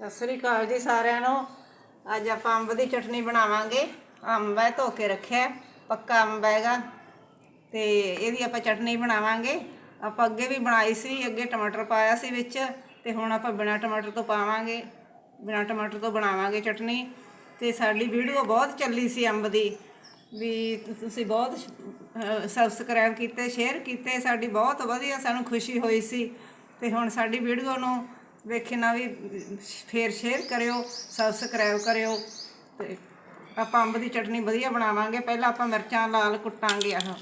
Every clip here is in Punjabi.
ਸਤਿ ਸ੍ਰੀ ਅਕਾਲ ਜੀ ਸਾਰਿਆਂ ਨੂੰ। ਅੱਜ ਆਪਾਂ ਅੰਬ ਦੀ ਚਟਨੀ ਬਣਾਵਾਂਗੇ। ਅੰਬ ਹੈ ਧੋ ਕੇ ਰੱਖਿਆ ਪੱਕਾ ਅੰਬ ਹੈਗਾ। ਤੇ ਇਹਦੀ ਆਪਾਂ ਚਟਨੀ ਬਣਾਵਾਂਗੇ। ਆਪਾਂ ਅੱਗੇ ਵੀ ਬਣਾਈ ਸੀ, ਅੱਗੇ ਟਮਾਟਰ ਪਾਇਆ ਸੀ ਵਿੱਚ। ਤੇ ਹੁਣ ਆਪਾਂ ਬਿਨਾਂ ਟਮਾਟਰ ਤੋਂ ਪਾਵਾਂਗੇ। ਬਿਨਾਂ ਟਮਾਟਰ ਤੋਂ ਬਣਾਵਾਂਗੇ ਚਟਨੀ। ਤੇ ਸਾਡੀ ਵੀਡੀਓ ਬਹੁਤ ਚੱਲੀ ਸੀ ਅੰਬ ਦੀ। ਵੀ ਤੁਸੀਂ ਬਹੁਤ ਸਬਸਕ੍ਰਾਈਬ ਕੀਤੇ ਸ਼ੇਅਰ ਕੀਤੇ। ਸਾਡੀ ਬਹੁਤ ਵਧੀਆ, ਸਾਨੂੰ ਖੁਸ਼ੀ ਹੋਈ ਸੀ। ਤੇ ਹੁਣ ਸਾਡੀ ਵੀਡੀਓ ਨੂੰ ਵੇਖਣਾ ਵੀ ਫੇਰ ਸ਼ੇਅਰ ਕਰਿਓ ਸਬਸਕ੍ਰਾਈਬ ਕਰਿਓ ਤੇ ਆਪਾਂ ਅੰਬ ਦੀ ਚਟਨੀ ਵਧੀਆ ਬਣਾਵਾਂਗੇ। ਪਹਿਲਾਂ ਆਪਾਂ ਮਿਰਚਾਂ ਲਾਲ ਕੁੱਟਾਂਗੇ ਆਹ।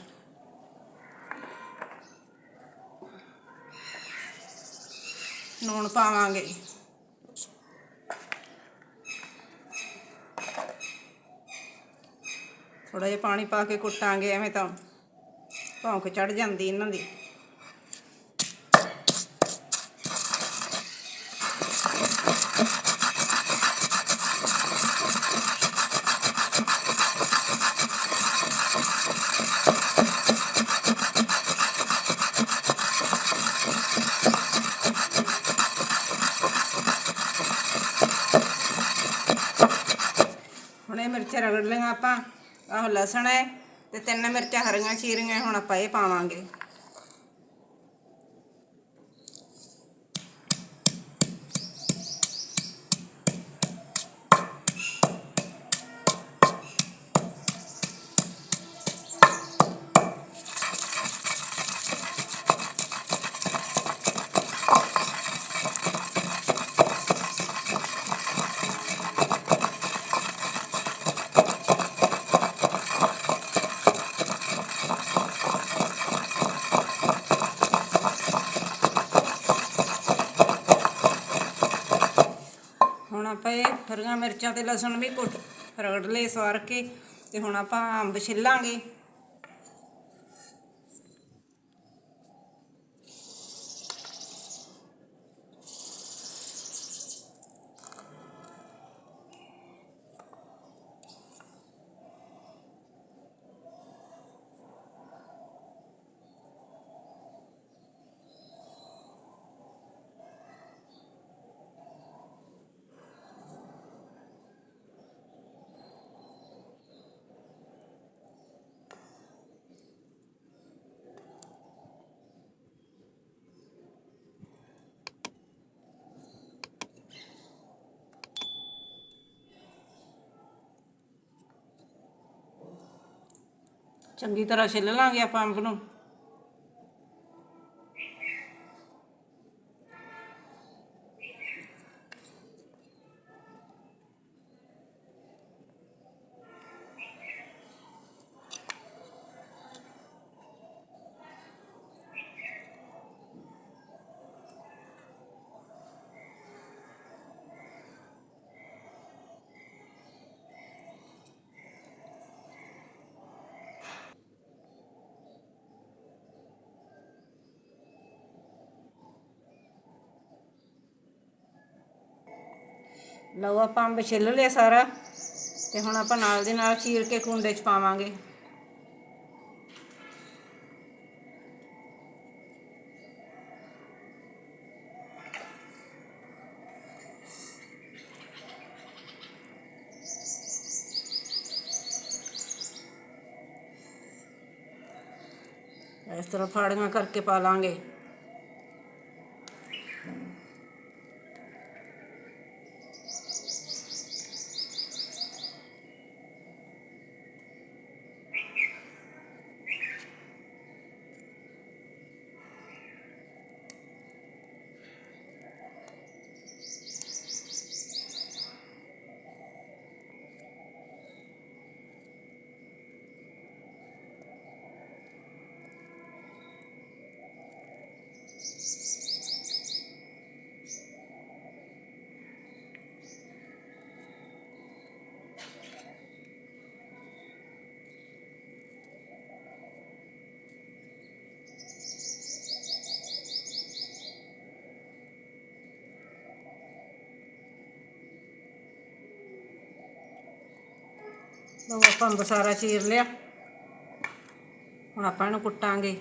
ਨੂਣ ਪਾਵਾਂਗੇ। ਥੋੜਾ ਜਿਹਾ ਪਾਣੀ ਪਾ ਕੇ ਕੁੱਟਾਂਗੇ, ਐਵੇਂ ਤਾਂ ਭੌਂਕ ਚੜ ਜਾਂਦੀ ਇਹਨਾਂ ਦੀ। ਹੁਣ ਇਹ ਮਿਰਚਾਂ ਰਗੜ ਲਈਆਂ ਆਪਾਂ। ਆਹ ਲਸਣ ਹੈ ਤੇ ਤਿੰਨ ਮਿਰਚਾਂ ਹਰੀਆਂ ਚੀਰੀਆਂ, ਹੁਣ ਆਪਾਂ ਇਹ ਪਾਵਾਂਗੇ। ਹੁਣ ਆਪਾਂ ਇਹ ਹਰੀਆਂ ਮਿਰਚਾਂ ਤੇ ਲਸਣ ਵੀ ਕੁੱਟ ਰਗੜ ਲਏ, ਸਵਾਰ ਕੇ ਤੇ ਹੁਣ ਆਪਾਂ ਅੰਬ ਛਿੱਲਾਂਗੇ। ਚੰਗੀ ਤਰ੍ਹਾਂ ਛਿੱਲ ਲਾਂਗੇ ਆਪਾਂ ਅੰਬ ਨੂੰ। ਲਓ ਆਪਾਂ ਅੰਬ ਛਿੱਲ ਲਿਆ ਸਾਰਾ ਤੇ ਹੁਣ ਆਪਾਂ ਨਾਲ ਦੇ ਨਾਲ ਚੀਰ ਕੇ ਕੁੰਡੇ 'ਚ ਪਾਵਾਂਗੇ। ਇਸ ਤਰ੍ਹਾਂ ਫਾੜੀਆਂ ਕਰਕੇ ਪਾ ਲਾਂਗੇ। ਲਓ ਆਪਾਂ ਅੰਬ ਸਾਰਾ ਚੀਰ ਲਿਆ। ਹੁਣ ਆਪਾਂ ਇਹਨੂੰ ਕੁੱਟਾਂਗੇ।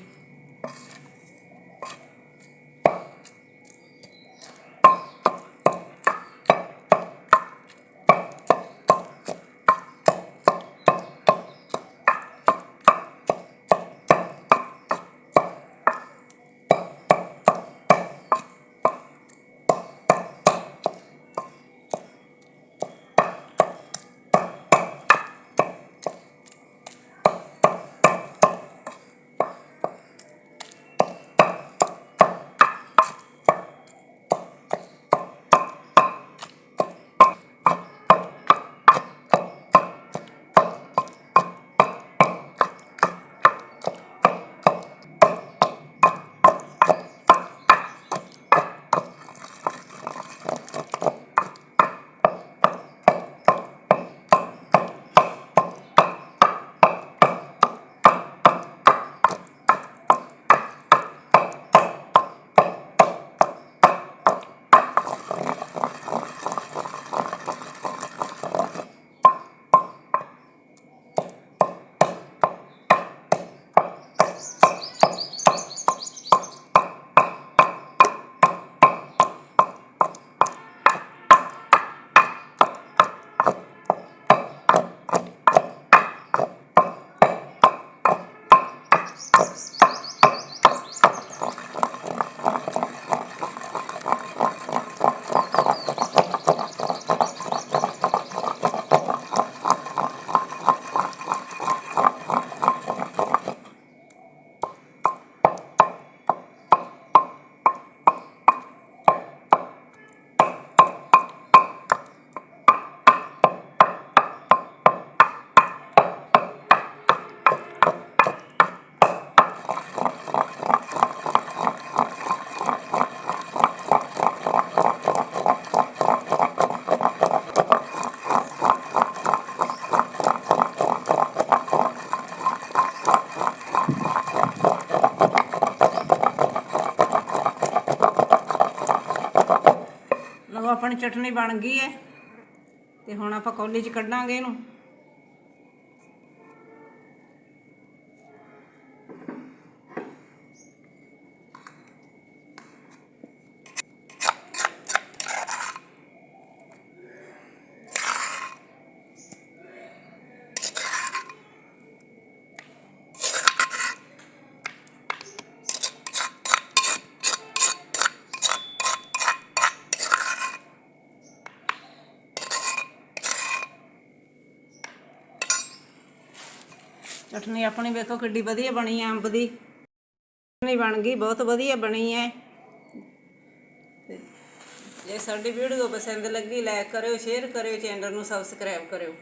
ਆਪਣੀ ਚਟਨੀ ਬਣ ਗਈ ਹੈ ਤੇ ਹੁਣ ਆਪਾਂ ਕੌਲੀ 'ਚ ਕੱਢਾਂਗੇ ਇਹਨੂੰ। ਚਟਨੀ ਆਪਣੀ ਵੇਖੋ ਕਿੱਡੀ ਵਧੀਆ ਬਣੀ ਹੈ ਅੰਬ ਦੀ। ਚਟਨੀ ਬਣ ਗਈ, ਬਹੁਤ ਵਧੀਆ ਬਣੀ ਹੈ ਜੇ ਸਾਡੀ ਵੀਡੀਓ ਪਸੰਦ ਲੱਗੀ ਲਾਈਕ ਕਰਿਓ ਸ਼ੇਅਰ ਕਰਿਓ ਚੈਨਲ ਨੂੰ ਸਬਸਕ੍ਰਾਈਬ ਕਰਿਓ।